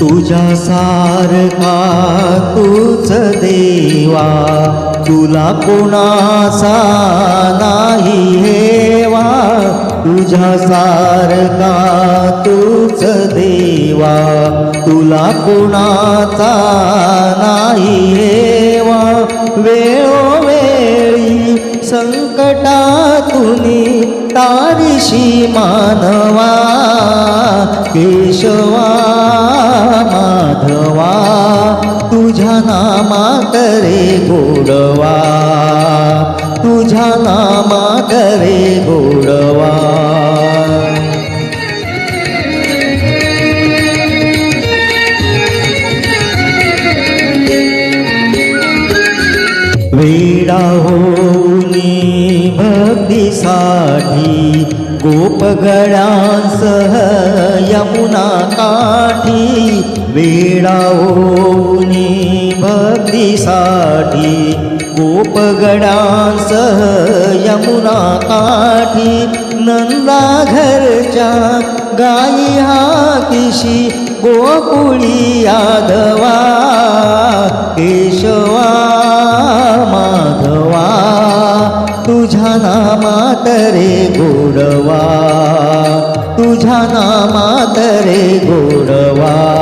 तुझ्या सारखा तूच देवा. तुला कोणाचा नाही हेवा. तुझ्या सारखा तूच देवा. तुला कोणाचा नाही तारिशी मानवा केशवा माधवा तुझ्या नामात रे गोडवा तुझ्या नामात रे गोडवा. वेडा हो साठी गोपगळांसह यमुना काठी वेडा होनी भक्तीसाठी गोपगळांसह यमुना काठी नंदा घरच्या गाई हातीशी गोकुळी याद तुझ्या नामात रे गोडवा. तुझ्या नामात रे गोडवा.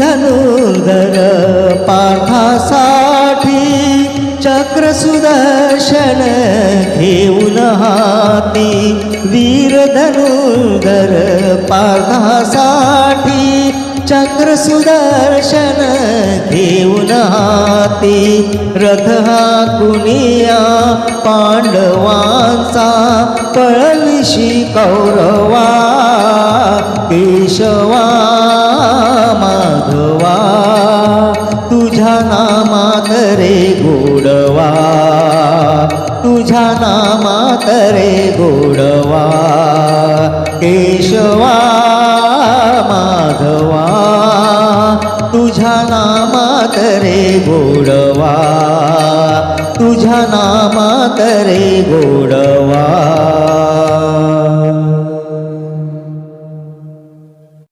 धनुर्धर पार्थासाठी चक्र सुदर्शन घेऊन हाती. वीर धनुर्धर चक्र सुदर्शन घेऊन हाती रथ हा कुनिया पांडवांचा पळविशी कौरवा केशवा माधवा तुझ्या नामात रे गोडवा तुझ्या नामात रे गोडवा. तुझ्या नामात रे गोडवा. तुझ्या नामात रे गोडवा.